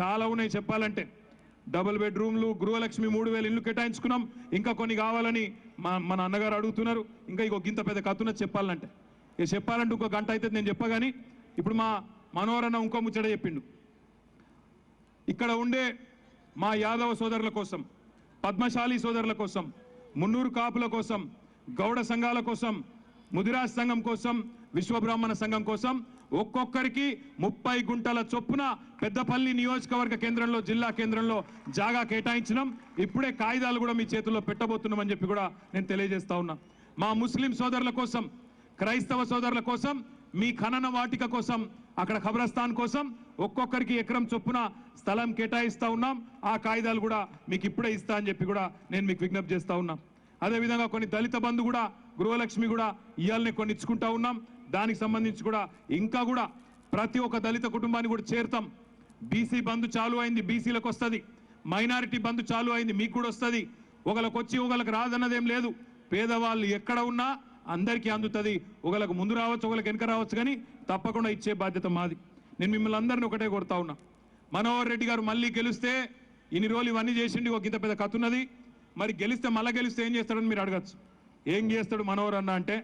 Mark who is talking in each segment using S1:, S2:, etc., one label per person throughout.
S1: చాలా ఉన్నాయి చెప్పాలంటే. డబుల్ బెడ్రూమ్లు గృహలక్ష్మి మూడు వేలు ఇల్లు కేటాయించుకున్నాం. ఇంకా కొన్ని కావాలని మా మన అన్నగారు అడుగుతున్నారు. ఇంకా ఇంకో గింత పెద్ద కత్తున చెప్పాలంటే. ఇక చెప్పాలంటే ఇంకో గంట అయితే నేను చెప్పగాని ఇప్పుడు మా మనోహరన్న ఇంకో ముచ్చట చెప్పిండు. ఇక్కడ ఉండే మా యాదవ సోదరుల కోసం పద్మశాలి సోదరుల కోసం మున్నూరు కాపుల కోసం గౌడ సంఘాల కోసం ముదిరాజ్ సంఘం కోసం విశ్వబ్రాహ్మణ సంఘం కోసం ఒక్కొక్కరికి ముప్పై గుంటల చొప్పున పెద్దపల్లి నియోజకవర్గ కేంద్రంలో జిల్లా కేంద్రంలో జాగా కేటాయించినాం. ఇప్పుడే కాగితాలు కూడా మీ చేతుల్లో పెట్టబోతున్నామని చెప్పి కూడా నేను తెలియజేస్తా ఉన్నా. మా ముస్లిం సోదరుల కోసం క్రైస్తవ సోదరుల కోసం మీ ఖనన వాటిక కోసం అక్కడ ఖబరస్థాన్ కోసం ఒక్కొక్కరికి ఎకరం చొప్పున స్థలం కేటాయిస్తూ ఉన్నాం. ఆ కాగితాలు కూడా మీకు ఇప్పుడే ఇస్తా అని చెప్పి కూడా నేను మీకు విజ్ఞప్తి చేస్తూ ఉన్నాం. అదేవిధంగా కొన్ని దళిత బంధు కూడా గృహలక్ష్మి కూడా ఇయాలనే కొన్ని ఇచ్చుకుంటా ఉన్నాం. దానికి సంబంధించి కూడా ఇంకా కూడా ప్రతి ఒక్క దళిత కుటుంబాన్ని కూడా చేరుతాం. బీసీ బంధు చాలు అయింది బీసీలకు వస్తుంది. మైనారిటీ బంధు చాలు అయింది మీకు కూడా వస్తుంది. ఒకళ్ళకి వచ్చి ఒకళ్ళకి రాదన్నదేం లేదు. పేదవాళ్ళు ఎక్కడ ఉన్నా అందరికీ అందుతుంది. ఒకళ్ళకి ముందు రావచ్చు ఒకళ్ళకి వెనక రావచ్చు కానీ తప్పకుండా ఇచ్చే బాధ్యత మాది. నేను మిమ్మల్ని అందరిని ఒకటే కొడతా ఉన్నా. మనోహర్ రెడ్డి గారు మళ్ళీ గెలిస్తే ఇన్ని రోజులు ఇవన్నీ చేసిండి ఒక ఇంత పెద్ద కథ ఉన్నది. మరి గెలిస్తే మళ్ళీ గెలిస్తే ఏం చేస్తాడని మీరు అడగచ్చు. ఏం చేస్తాడు మనోహర్ అన్న అంటే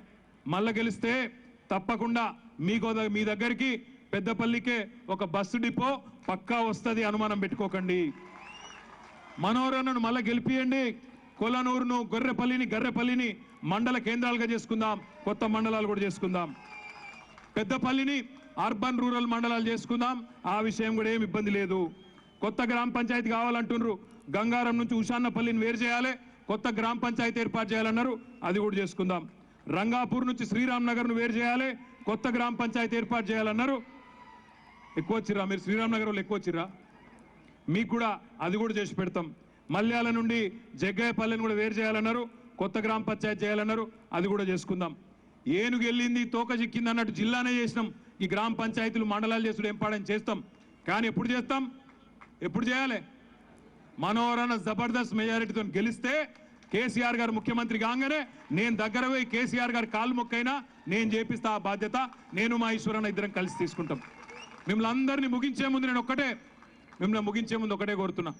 S1: మళ్ళీ గెలిస్తే తప్పకుండా మీకో మీ దగ్గరికి పెద్దపల్లికే ఒక బస్సు డిపో పక్కా వస్తుంది అనుమానం పెట్టుకోకండి. మనోరన్నను మళ్ళీ గెలిపియండి. కొలనూరును గొర్రెపల్లిని గర్రెపల్లిని మండల కేంద్రాలుగా చేసుకుందాం. కొత్త మండలాలు కూడా చేసుకుందాం. పెద్దపల్లిని అర్బన్ రూరల్ మండలాలు చేసుకుందాం. ఆ విషయం కూడా ఏమి ఇబ్బంది లేదు. కొత్త గ్రామ పంచాయతీ కావాలంటున్నారు గంగారం నుంచి ఉషాన్నపల్లిని వేరు చేయాలి. కొత్త గ్రామ పంచాయతీ ఏర్పాటు చేయాలన్నారు. అది కూడా చేసుకుందాం. రంగాపూర్ నుంచి శ్రీరామ్ నగర్ను వేరు చేయాలి. కొత్త గ్రామ పంచాయతీ ఏర్పాటు చేయాలన్నారు. ఎక్కువ వచ్చిర్రా? మీరు శ్రీరామ్ నగర్ వాళ్ళు ఎక్కువ వచ్చిర్రా? మీకు కూడా అది కూడా చేసి పెడతాం. మల్యాల నుండి జగ్గయ్యపల్లెని కూడా వేరు చేయాలన్నారు. కొత్త గ్రామ పంచాయతీ చేయాలన్నారు. అది కూడా చేసుకుందాం. ఏనుగు వెళ్ళింది తోక చిక్కింది అన్నట్టు జిల్లానే చేసినాం. ఈ గ్రామ పంచాయతీలు మండలాలు చేసుడు ఏంపాడని చేస్తాం. కానీ ఎప్పుడు చేస్తాం? ఎప్పుడు చేయాలి? మనోహరణ జబర్దస్త్ మెజారిటీతో గెలిస్తే కేసీఆర్ గారు ముఖ్యమంత్రి కాగానే నేను దగ్గర పోయి కేసీఆర్ గారు కాలు మొక్కైనా నేను చేపిస్తా ఆ బాధ్యత. నేను మా ఈశ్వరన్న ఇద్దరం కలిసి తీసుకుంటాం. మిమ్మల్ని అందరినీ ముగించే ముందు నేను ఒక్కటే మిమ్మల్ని ముగించే ముందు ఒకటే కోరుతున్నా.